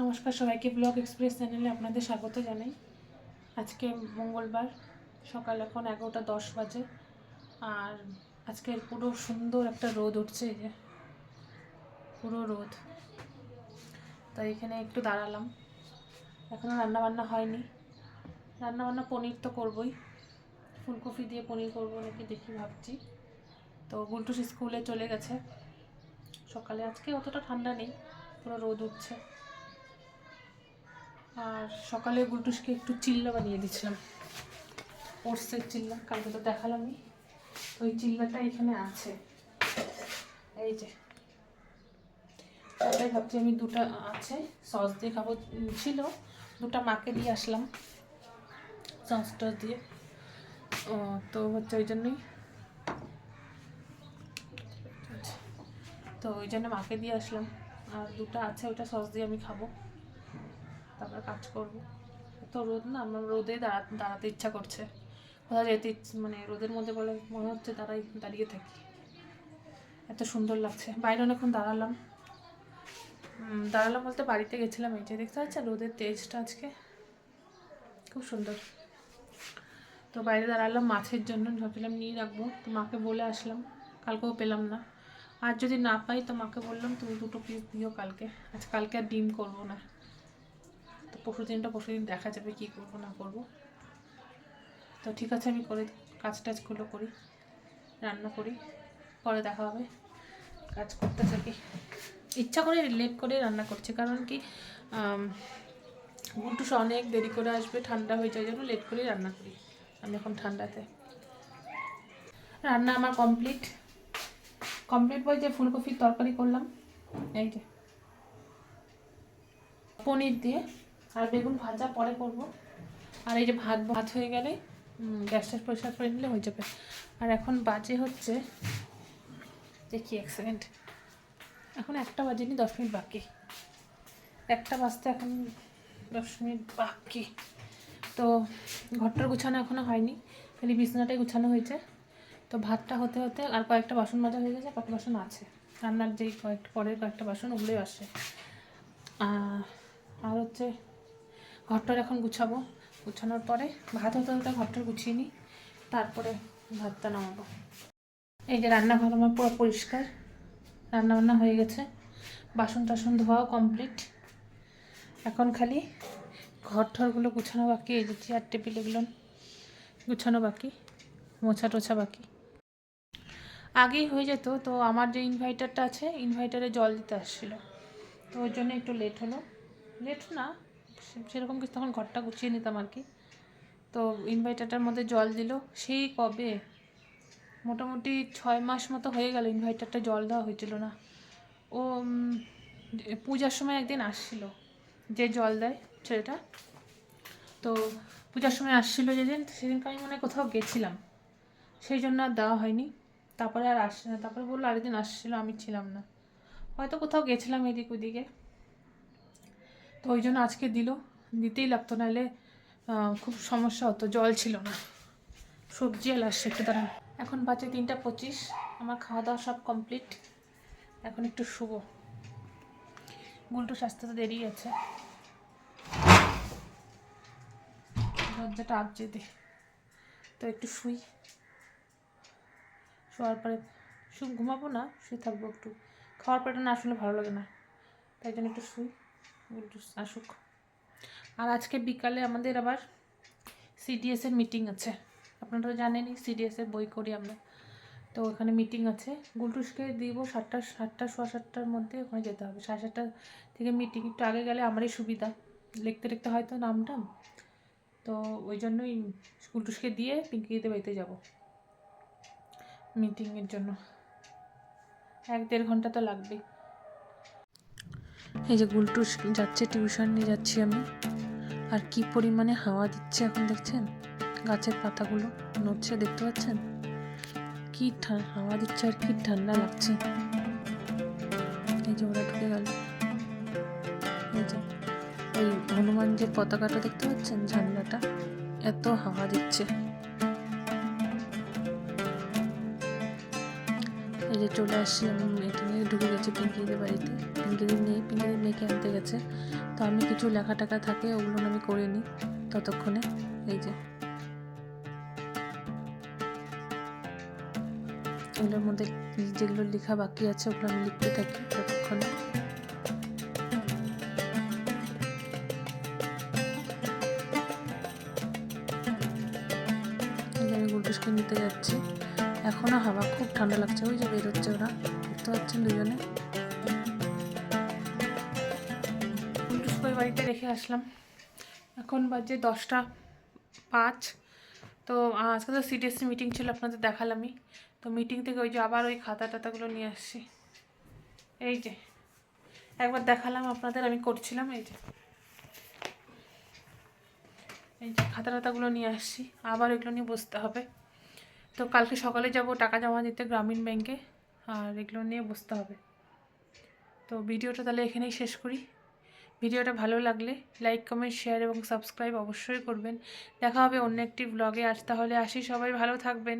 নমস্কার সবাইকে, blog express চ্যানেলে আপনাদের স্বাগত জানাই। আজকে মঙ্গলবার, সকাল এখন এগারোটা দশ বাজে, আর আজকে পুরো সুন্দর একটা রোদ উঠছে যে। পুরো রোদ। তাই এখানে একটু দাঁড়ালাম। এখনও রান্না বান্না হয়নি। রান্না বান্না পনির তো করবই। ফুলকপি দিয়ে পনির করব নাকি দেখি ভাবছি। তো গুলটুস স্কুলে চলে গেছে। সকালে আজকে অতটা ঠান্ডা নেই, পুরো রোদ উঠছে। আর সকালে গুলটুসকে একটু চিল্লা বানিয়ে দিয়েছিলাম। ওটসের চিল্লা, কালকে তো দেখালামই ওই চিল্লাটা এখানে আছে। এই যে। ওটাই ভাবছি আমি দুটো আছে সস দিয়ে খাব। ছিল। দুটো মাকে দিয়ে আসলাম সস টস দিয়ে। তো হচ্ছে ওই জন্যই। তো ওই জন্য মাকে দিয়ে আসলাম। আর দুটো আছে ওটা সস দিয়ে আমি খাব। তারপর কাজ করব। তো রোদ না, আমার রোদে দাঁড়া, দাঁড়াতে ইচ্ছা করছে। কোথাও যেতে মানে রোদের মধ্যে বলে মনে হচ্ছে দাঁড়াই, দাঁড়িয়ে থাকি। এত সুন্দর লাগছে। বাইরে অনেকক্ষণ দাঁড়ালাম। দাঁড়ালাম বলতে বাড়িতে গেছিলাম এই যে, দেখতে পাচ্ছেন? রোদের তেজটা আজকে খুব সুন্দর। তো বাইরে দাঁড়ালাম মাছের জন্য, ভাবছিলাম নিয়ে রাখব। তো মাকে বলে আসলাম, কালকেও পেলাম না। আর যদি না পাই, তো মাকে বললাম, তুমি দুটো পিস দিও কালকে। আজ কালকে আর ডিম করব না। পরশু দিনটা পরশু দিন দেখা যাবে কী করব, না করব। তো ঠিক আছে, আমি করে কাজ টাজগুলো করি, রান্না করি, পরে দেখা হবে। কাজ করতে থাকি। ইচ্ছা করে লেট করে রান্না করছি, কারণ কি গুন্টুস অনেক দেরি করে আসবে, ঠান্ডা হয়ে যায় জন্য লেট করেই রান্না করি, আমি এখন ঠান্ডাতে। রান্না আমার কমপ্লিট। কমপ্লিট বলতে ফুলকপির তরকারি করলাম, এই যে। পনির দিয়ে আর বেগুন ভাজা পরে করব। আর এই যে ভাত ভাত হয়ে গেলে গ্যাসটা পরিষ্কার করে নিলে হয়ে যাবে। আর এখন বাজে হচ্ছে, দেখি এক সেকেন্ড। এখন একটা বাজেনি, দশ মিনিট বাকি। একটা বাজতে এখন দশ মিনিট বাকি। তো ঘরটার গুছানো এখনও হয়নি, খালি বিছানাটাই গুছানো হয়েছে। তো ভাতটা হতে হতে আর কয়েকটা বাসন মাজা হয়ে গেছে, কয়েকটা বাসন আছে। রান্নার যেই কয়েকটা পরের কয়েকটা বাসন ওগুলোই আসে। আর হচ্ছে ঘরটার এখন গুছাবো। গুছানোর পরে ভাত হতে হতে ঘরটা গুছিয়ে নিই, তারপরে ভাতটা নামাবো। এই যে রান্নাঘর আমার পুরো পরিষ্কার রান্না বান্না হয়ে গেছে। বাসন টাসন ধোয়াও কমপ্লিট। এখন খালি ঘর ঠরগুলো গুছানো বাকি, এই যে চেয়ার টেবিল এগুলো গুছানো বাকি মোছা টোছা বাকি। আগেই হয়ে যেত, তো আমার যে ইনভার্টারটা আছে ইনভার্টারে জল দিতে আসছিল। তো ওই জন্য একটু লেট হলো। লেট না সেরকম কিছু তখন ঘরটা গুছিয়ে নিতাম আর কি। তো ইনভার্টারটার মধ্যে জল দিল। সেই কবে? মোটামুটি ছয় মাস মতো হয়ে গেল ইনভার্টারটা জল দেওয়া হয়েছিল না। ও পূজার সময় একদিন আসছিল যে জল দেয় ছেলেটা। তো পূজার সময় আসছিল যেদিন সেদিনকে আমি মনে কোথাও গেছিলাম। সেই জন্য আর দেওয়া হয়নি। তারপরে আর আসছে না। তারপরে বলল আরেকদিন আসছিল, আমি ছিলাম না। হয়তো কোথাও গেছিলাম এদিক ওদিকে। তো ওই জন্য আজকে দিল। দিতেই লাগতো, নাহলে খুব সমস্যা হতো, জল ছিল না। সবজি আর আসছে একটু দাঁড়ান। এখন বাজে তিনটা পঁচিশ, আমার খাওয়া দাওয়া সব কমপ্লিট এখন একটু শুভ গুলটু স্বাস্থ্য তো দেরি আছে। দরজাটা আপজে দে। তো একটু শুই। শোয়ার পরে শু ঘুমাবো না, শুয়ে থাকব একটু। খাওয়ার পরে না আসলে ভালো লাগে না। তাই জন্য একটু শুই। আসুক। আর আজকে বিকালে আমাদের আবার সিডিএসের মিটিং আছে। আপনারা জানেনই সিডিএসের বই করি আমরা। তো ওখানে মিটিং আছে। গুলটুসকে দিব সাতটা সাতটা, সোয়া সাতটার মধ্যে ওখানে যেতে হবে। সাড়ে সাতটা থেকে মিটিং একটু আগে গেলে আমারই সুবিধা। লিখতে লিখতে হয়তো নামটা। তো ওই জন্যই গুলটুসকে দিয়ে পিঙ্কিতে বাড়িতে যাব। মিটিংয়ের জন্য। এক দেড় ঘণ্টা তো লাগবেই। এই যে গুলটুস যাচ্ছে টিউশন নিয়ে যাচ্ছি আমি। আর কি পরিমাণে হাওয়া দিচ্ছে এখন দেখছেন? গাছের পাতাগুলো নড়ছে, দেখতে পাচ্ছেন? কি হাওয়া দিচ্ছে আর কি ঠান্ডা লাগছে। এই যে ওরা ঢুকে গেল। এই হনুমান যে পতাকাটা দেখতে পাচ্ছেন, ঝান্ডাটা? এত হাওয়া দিচ্ছে। এই যে চলে আসছি আমি ঢুকে গেছি পিঙ্কিদের বাড়িতে পিঙ্কিদের নেই পিঙ্কিদের মেয়েকে আনতে গেছে। তো আমি কিছু লেখা টাকা থাকে, ওগুলো আমি করে নিই ততক্ষণে। এই যে। এগুলোর মধ্যে যেগুলো লেখা বাকি আছে, ওগুলো আমি লিখতে থাকি ততক্ষণে। আমি নিতে যাচ্ছি। এখনও হাওয়া খুব ঠান্ডা লাগছে, ওই যে বেরোচ্ছে ওরা। দেখতে পাচ্ছেন দুজনে। বাড়িতে রেখে আসলাম। এখন বাজে দশটা পাঁচ। তো আজকে তো সিডিএসসি মিটিং ছিল, আপনাদের দেখালামই। তো মিটিং থেকে ওই যে আবার ওই খাতা টাতাগুলো নিয়ে আসছি। এই যে, একবার দেখালাম আপনাদের, আমি করছিলাম, এই যে। এই যে খাতা টাতাগুলো নিয়ে আসছি, আবার এগুলো নিয়ে বসতে হবে। তো কালকে সকালে যাব টাকা জমা দিতে গ্রামীণ ব্যাংকে। আর এগুলো নিয়ে বসতে হবে। তো ভিডিওটা তাহলে এখানেই শেষ করি। ভিডিওটা ভালো লাগলে লাইক কমেন্ট শেয়ার এবং সাবস্ক্রাইব অবশ্যই করবেন। দেখা হবে অন্য একটি ব্লগে আজ তাহলে আসি সবাই। ভালো থাকবেন।